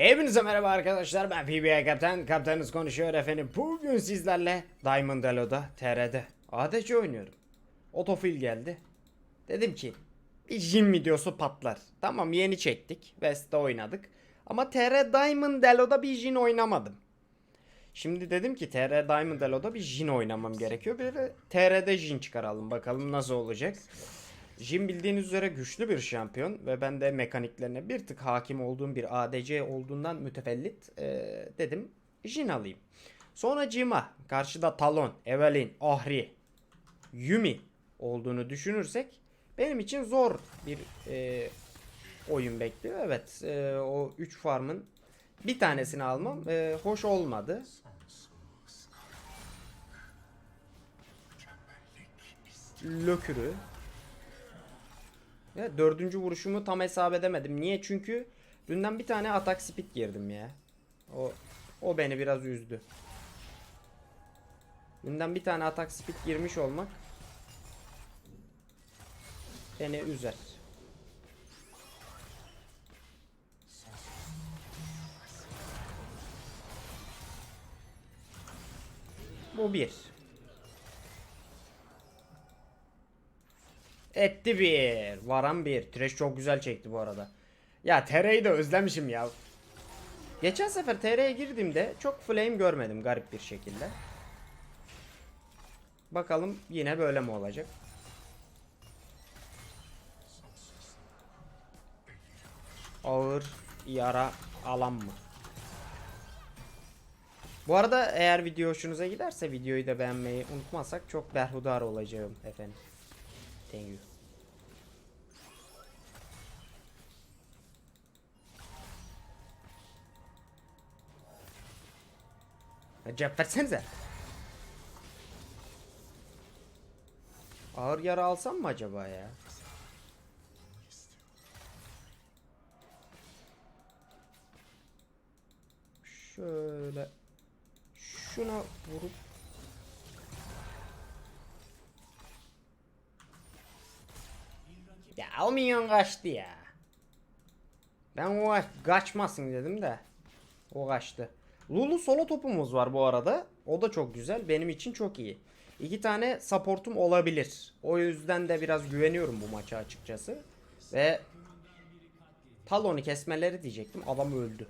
Hepinize merhaba arkadaşlar ben PBA Kaptan Kaptanınız konuşuyor efendim. Bugün sizlerle Diamond Elo'da TR'de ADC oynuyorum. Otofil geldi. Dedim ki bir Jin videosu patlar. Tamam yeni çektik West'te oynadık. Ama TR Diamond Elo'da bir Jin oynamadım. Şimdi dedim ki TR Diamond Elo'da bir Jin oynamam gerekiyor. Bir de TR'de Jin çıkaralım bakalım nasıl olacak Jin bildiğiniz üzere güçlü bir şampiyon ve ben de mekaniklerine bir tık hakim olduğum bir ADC olduğundan mütevellit eee, dedim Jin alayım. Sonra Jima, karşıda Talon, Evelyn, Ahri, Yumi olduğunu düşünürsek benim için zor bir eee, oyun bekliyor. Evet eee, o 3 farmın bir tanesini almam eee, hoş olmadı. Lökürü. Ya dördüncü vuruşumu tam hesap edemedim. Niye? Çünkü dünden bir tane atak speed girdim ya. O o beni biraz üzdü. Dünden bir tane atak speed girmiş olmak beni üzer. Bu bir. Etti bir. Varan bir. Trash çok güzel çekti bu arada. Ya TR'yi de özlemişim ya. Geçen sefer TR'ye girdiğimde çok flame görmedim garip bir şekilde. Bakalım yine böyle mi olacak? Ağır yara alan mı? Bu arada eğer video hoşunuza giderse videoyu da beğenmeyi unutmazsak çok berhudar olacağım efendim. Thank you. Cevap versenize. Ağır yara alsam mı acaba ya? Şöyle şuna vurup Ya o minyon kaçtı ya. Ben o kaçmasın dedim de. O kaçtı. Lulu solo topumuz var bu arada. O da çok güzel. Benim için çok iyi. İki tane supportum olabilir. O yüzden de biraz güveniyorum bu maça açıkçası. Ve Talon'u kesmeleri diyecektim. Adam öldü.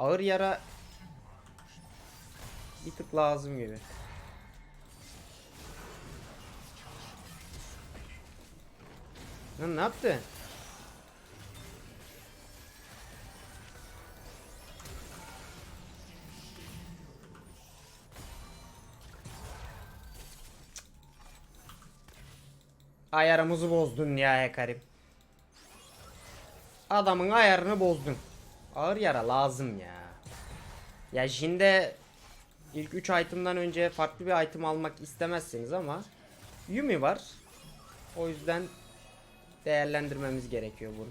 Ağır yara bir tık lazım gibi. Lan ne yaptı? Ayarımızı bozdun ya Ekarim. Adamın ayarını bozdun. Ağır yara lazım ya. Ya Jin'de ilk 3 item'dan önce farklı bir item almak istemezsiniz ama Yumi var. O yüzden değerlendirmemiz gerekiyor bunu.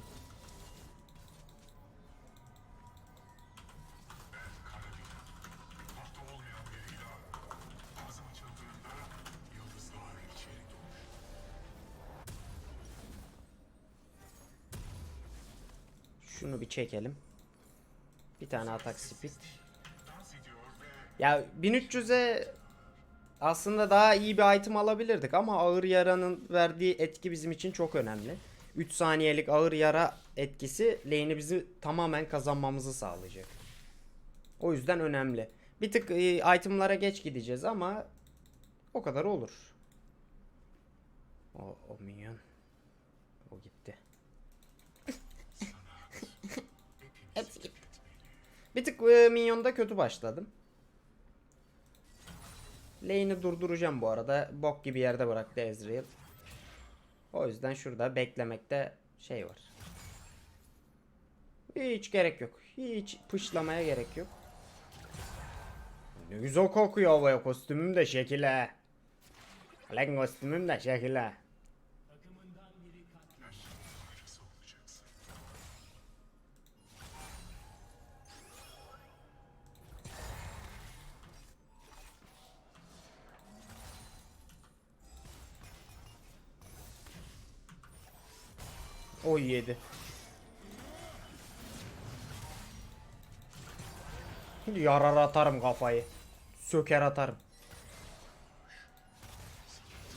Şunu bir çekelim. Bir tane atak speed. Ya 1300'e aslında daha iyi bir item alabilirdik ama ağır yaranın verdiği etki bizim için çok önemli. 3 saniyelik ağır yara etkisi lane'i bizi tamamen kazanmamızı sağlayacak. O yüzden önemli. Bir tık e, itemlara geç gideceğiz ama o kadar olur. O, o minyon. O gitti. Hepsi gitti. Bir tık e, minyonda kötü başladım. Lane'i durduracağım bu arada. Bok gibi yerde bıraktı Ezreal. O yüzden şurada beklemekte şey var. Hiç gerek yok. Hiç pışlamaya gerek yok. Ne güzel kokuyor bu kostümüm de şekile. Lan kostümüm de şekile. O yedi. Yarar atarım kafayı. Söker atarım.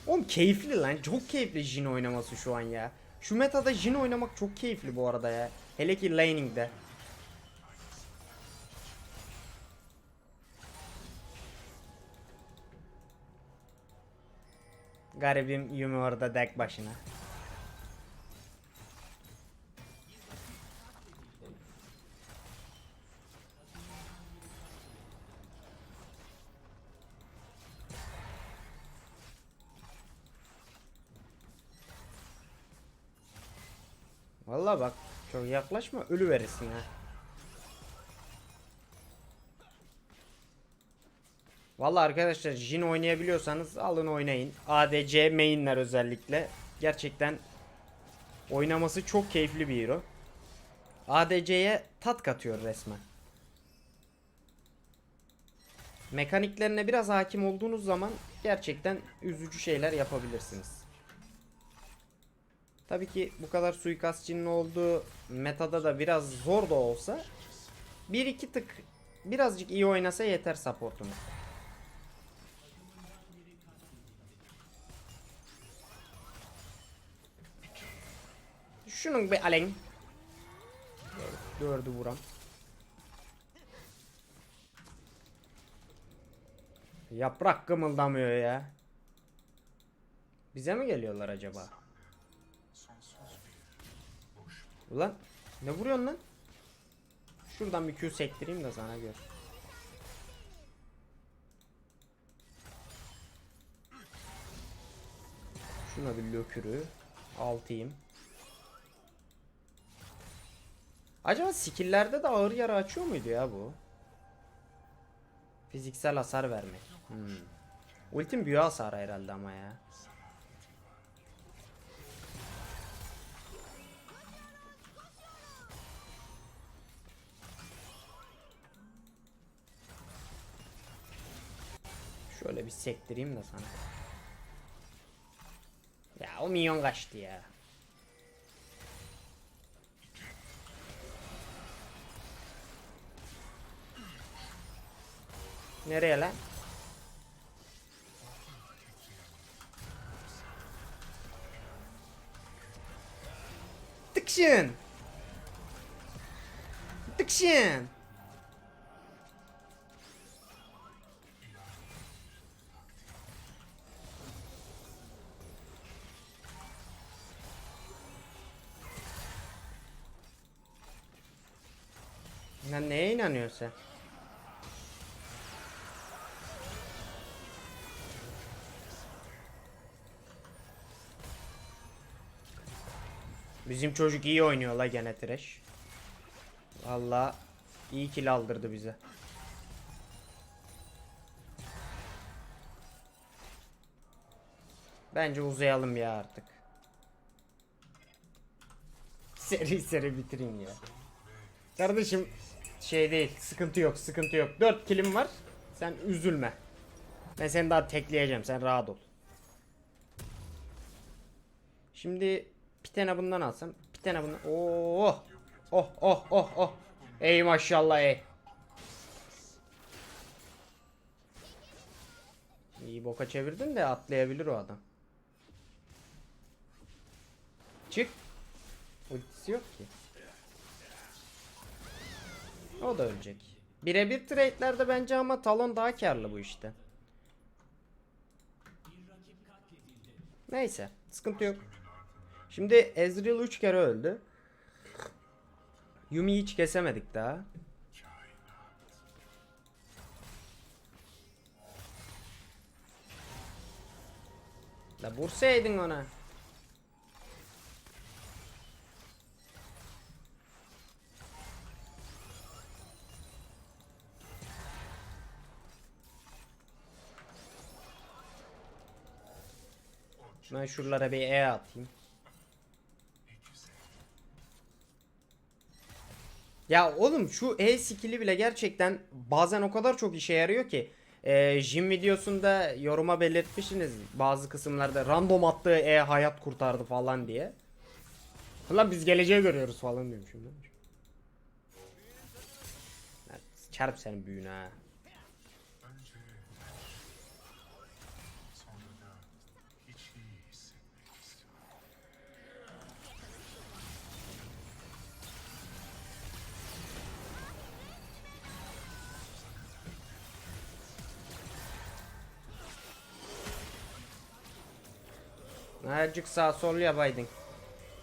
Oğlum keyifli lan. Çok keyifli Jin oynaması şu an ya. Şu metada Jin oynamak çok keyifli bu arada ya. Hele ki laning'de. Garibim Yumi orada dek başına. Vallahi bak çok yaklaşma ölü verirsin ha. Vallahi arkadaşlar Jin oynayabiliyorsanız alın oynayın. ADC mainler özellikle. Gerçekten oynaması çok keyifli bir hero. ADC'ye tat katıyor resmen. Mekaniklerine biraz hakim olduğunuz zaman gerçekten üzücü şeyler yapabilirsiniz. Tabii ki bu kadar suikastçının olduğu metada da biraz zor da olsa bir iki tık birazcık iyi oynasa yeter supportumuz. Şunun bir alen. Dördü vuram. Yaprak kımıldamıyor ya. Bize mi geliyorlar acaba? Ulan ne vuruyorsun lan? Şuradan bir Q sektireyim de sana gör. Şuna bir lökürü. Altayım. Acaba skill'lerde de ağır yara açıyor muydu ya bu? Fiziksel hasar vermek. Hmm. Ultim büyü hasarı herhalde ama ya. Şöyle bir sektireyim de sana. Ya o minyon kaçtı ya. Nereye lan? Tıkşın. Tıkşın. Lan neye inanıyorsun sen? Bizim çocuk iyi oynuyor la gene trash. Valla iyi kill aldırdı bize. Bence uzayalım ya artık. Seri seri bitireyim ya. Kardeşim şey değil sıkıntı yok sıkıntı yok. 4 kilim var. Sen üzülme. Ben seni daha tekleyeceğim sen rahat ol. Şimdi bir tane bundan alsam. Bir tane bundan. Oh. Oh oh oh oh. Ey maşallah ey. İyi boka çevirdin de atlayabilir o adam. Çık. Ultisi yok ki. O da ölecek. Birebir trade'lerde bence ama Talon daha karlı bu işte. Neyse. Sıkıntı yok. Şimdi Ezreal 3 kere öldü. Yumi'yi hiç kesemedik daha. La vursaydın ona. Ben şuralara bir E atayım. Ya oğlum şu E skill'i bile gerçekten bazen o kadar çok işe yarıyor ki. Ee, Jim videosunda yoruma belirtmişsiniz bazı kısımlarda random attığı E hayat kurtardı falan diye. Lan biz geleceği görüyoruz falan mi? Lan Çarp senin büyüğüne ha. Azıcık sağ sol yapaydın.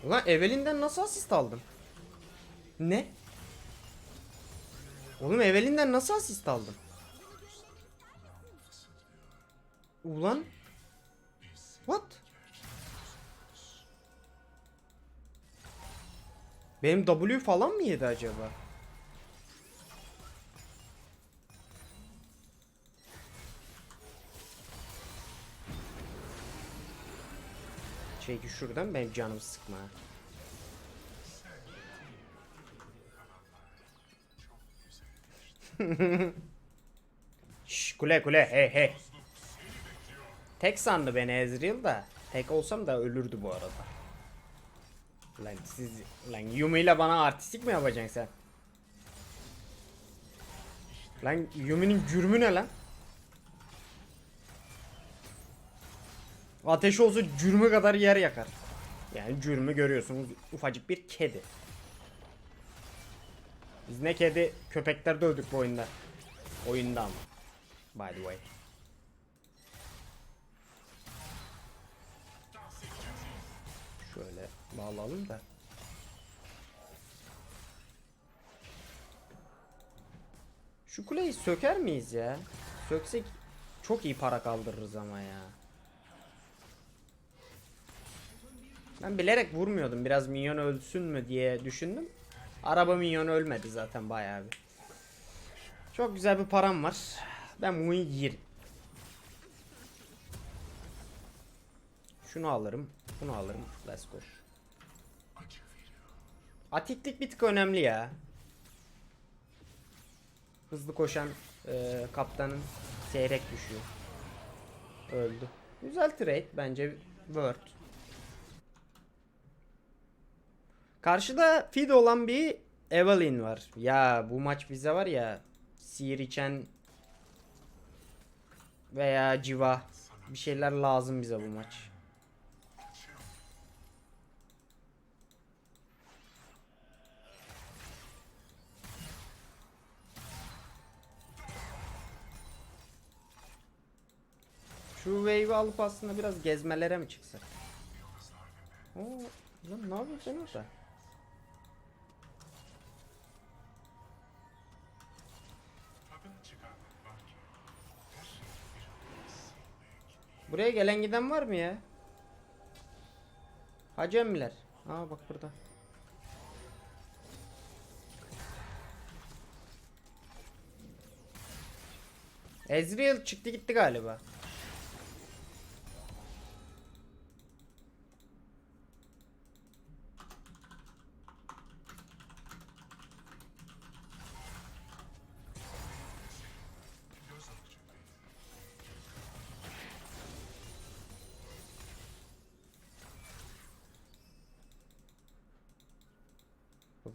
Ulan Evelyn'den nasıl asist aldın? Ne? Oğlum Evelyn'den nasıl asist aldın? Ulan What? Benim W falan mı yedi acaba? Çeki şuradan benim canımı sıkma. Şş, kule kule hey hey. Tek sandı beni Ezreal da. Tek olsam da ölürdü bu arada. Lan siz lan Yumi ile bana artistik mi yapacaksın sen? Lan Yumi'nin cürmü ne lan? Ateş olsa cürmü kadar yer yakar. Yani cürmü görüyorsunuz ufacık bir kedi. Biz ne kedi köpekler dövdük bu oyunda. Oyunda ama. By the way. Şöyle bağlayalım da. Şu kuleyi söker miyiz ya? Söksek çok iyi para kaldırırız ama ya. Ben bilerek vurmuyordum. Biraz minyon ölsün mü diye düşündüm. Araba minyon ölmedi zaten bayağı bir. Çok güzel bir param var. Ben bunu yerim. Şunu alırım. Bunu alırım. Let's go. Atiklik bir tık önemli ya. Hızlı koşan e, kaptanın seyrek düşüyor. Öldü. Güzel trade bence Word. Karşıda feed olan bir Evelyn var. Ya bu maç bize var ya sihir içen veya civa bir şeyler lazım bize bu maç. Şu wave'i alıp aslında biraz gezmelere mi çıksak? Oo, lan ne yapıyorsun orada? Buraya gelen giden var mı ya? Hacı emmiler. Aa bak burada. Ezreal çıktı gitti galiba.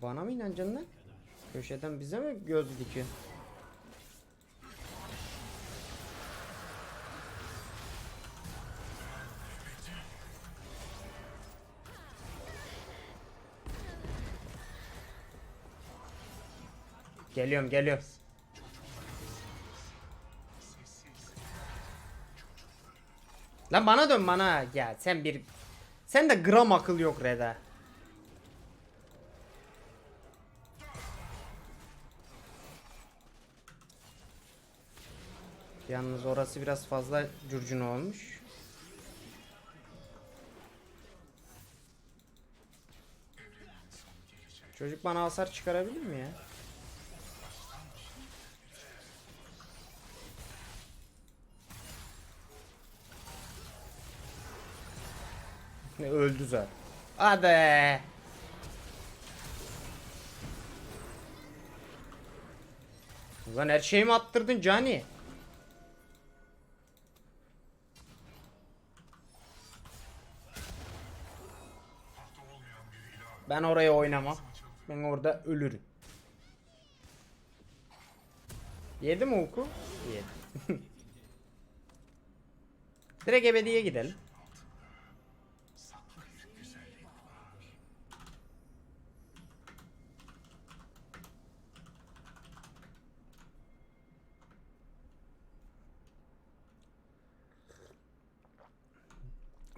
Bana mı inanacaksın lan? Köşeden bize mi göz dikiyor? Geliyorum geliyorum. Lan bana dön bana. Ya sen bir... Sen de gram akıl yok Reda. Yalnız orası biraz fazla curcun olmuş. Çocuk bana hasar çıkarabilir mi ya? Ne öldü zaten. Hadi. Ulan her şeyimi attırdın Cani. Ben oraya oynamam. Ben orada ölürüm. Yedi mi oku? Yedi. Direkt ebediye gidelim.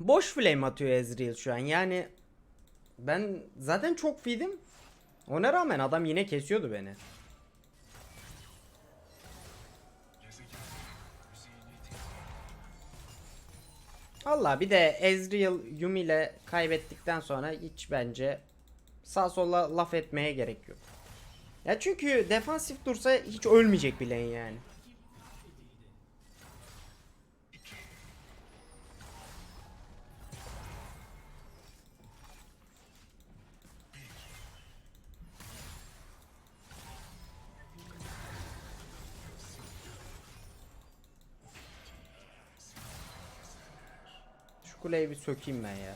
Boş flame atıyor Ezreal şu an. Yani ben zaten çok feedim. Ona rağmen adam yine kesiyordu beni. Allah bir de Ezreal Yumi ile kaybettikten sonra hiç bence sağ sola laf etmeye gerek yok. Ya çünkü defansif dursa hiç ölmeyecek bile yani. Kuleyi bir sökeyim ben ya.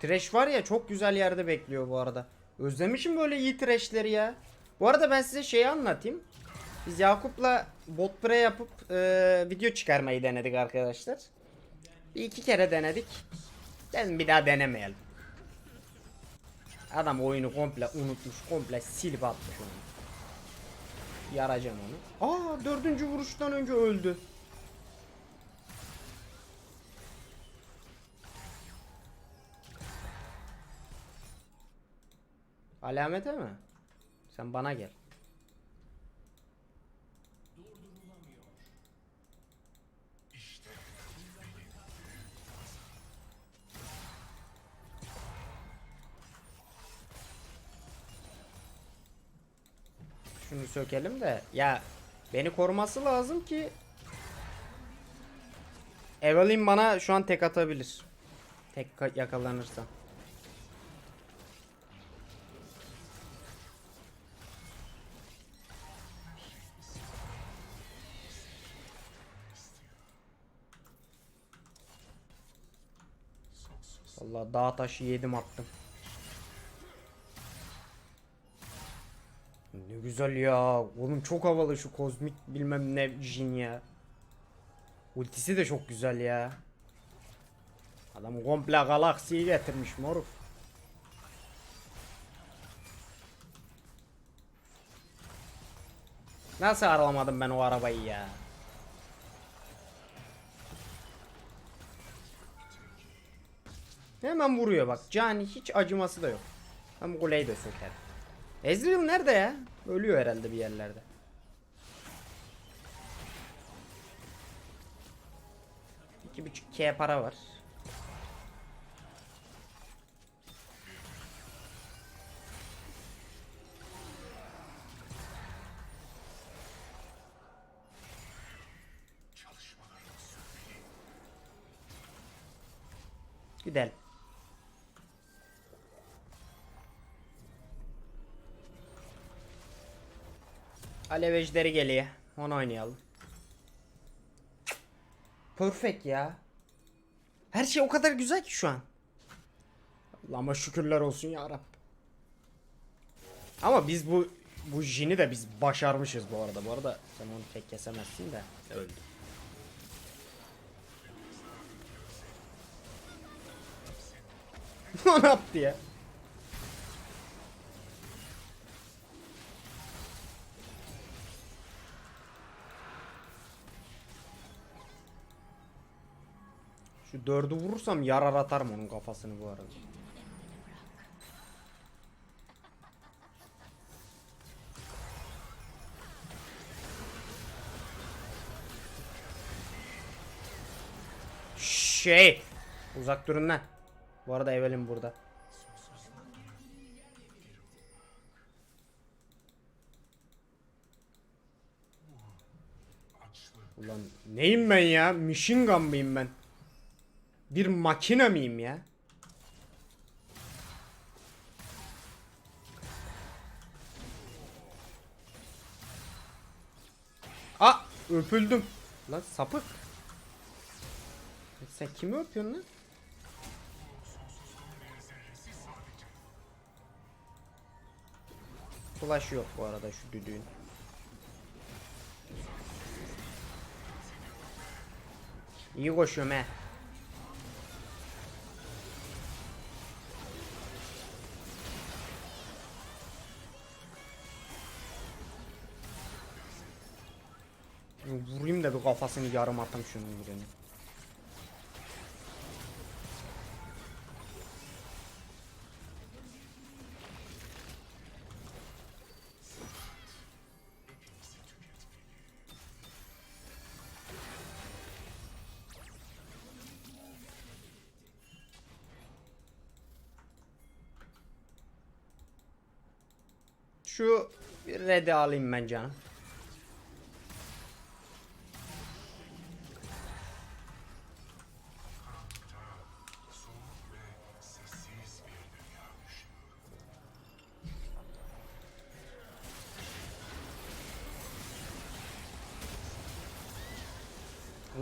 Trash var ya çok güzel yerde bekliyor bu arada. Özlemişim böyle iyi trashleri ya. Bu arada ben size şeyi anlatayım. Biz Yakup'la bot pre yapıp e, video çıkarmayı denedik arkadaşlar. Bir iki kere denedik. Dedim bir daha denemeyelim. Adam oyunu komple unutmuş, komple silip atmış onu. Yaracağım onu. Aa dördüncü vuruştan önce öldü. Alamete mi? Sen bana gel. Sökelim de ya beni koruması lazım ki Evelyn bana şu an tek atabilir. Tek ka- yakalanırsa. Vallahi dağ taşı yedim attım. Ne güzel ya. Oğlum çok havalı şu kozmik bilmem ne jin ya. Ultisi de çok güzel ya. Adam komple galaksiyi getirmiş moruk. Nasıl aralamadım ben o arabayı ya? Hemen vuruyor bak. Cani hiç acıması da yok. Bu kuleyi de söker. Ezreal nerede ya? Ölüyor herhalde bir yerlerde. İki buçuk K para var. Gidelim. Alev ejderi geliyor. Onu oynayalım. Perfect ya. Her şey o kadar güzel ki şu an. Allah'ıma şükürler olsun ya Rab. Ama biz bu bu jini de biz başarmışız bu arada. Bu arada sen onu tek kesemezsin de öldü. Ne yaptı ya? Dördü vurursam yarar atarım onun kafasını bu arada. Şey. Uzak durun lan. Bu arada Evelyn burada. Ulan neyim ben ya? Machine gun mıyım ben? Bir makine miyim ya? Aa öpüldüm. Lan sapık. Sen kimi öpüyorsun lan? Flash yok bu arada şu düdüğün. İyi koşuyorum he. Kafasını yarım atım şunun birini. Şu red'i alayım ben canım.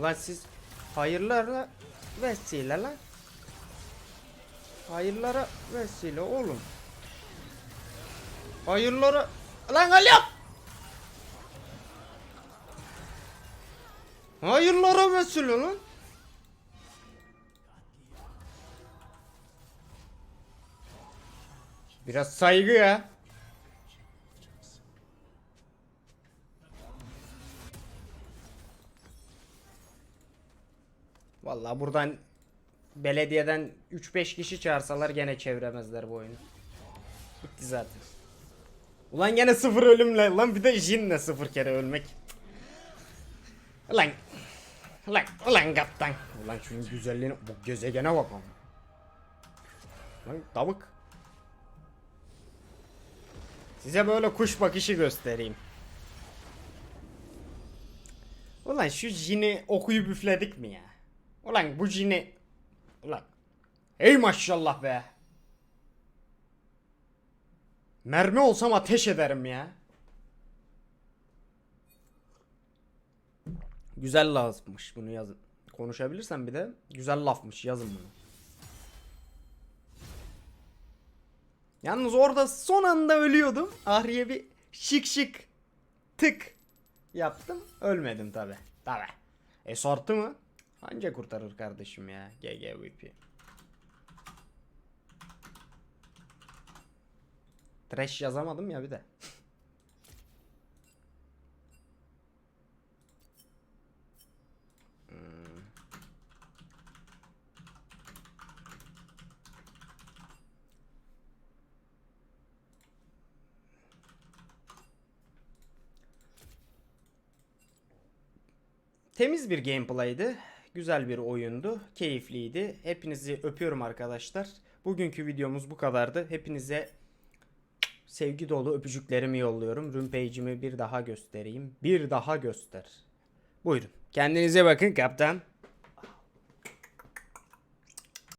Ulan siz hayırlara vesile lan. Hayırlara vesile oğlum. Hayırlara... Lan Alep! Hayırlara vesile lan. Biraz saygı ya. Vallahi buradan belediyeden 3-5 kişi çağırsalar gene çeviremezler bu oyunu. Bitti zaten. Ulan gene sıfır ölümle lan bir de Jin'le sıfır kere ölmek. Ulan Ulan ulan kaptan. Ulan şunun güzelliğine bu gezegene bak. Lan tavuk. Size böyle kuş bakışı göstereyim. Ulan şu Jin'i okuyup üfledik mi ya? Ulan bu Jin'i... Ulan... Ey maşallah be! Mermi olsam ateş ederim ya. Güzel lafmış bunu yazın. Konuşabilirsem bir de güzel lafmış yazın bunu. Yalnız orada son anda ölüyordum. Ahriye bir şık şık tık yaptım. Ölmedim tabi. Tabi. E sortu mu? Anca kurtarır kardeşim ya. GGVP. Trash yazamadım ya bir de. Hmm. Temiz bir gameplay'di. Güzel bir oyundu. Keyifliydi. Hepinizi öpüyorum arkadaşlar. Bugünkü videomuz bu kadardı. Hepinize sevgi dolu öpücüklerimi yolluyorum. Rune page'imi bir daha göstereyim. Bir daha göster. Buyurun. Kendinize bakın kaptan.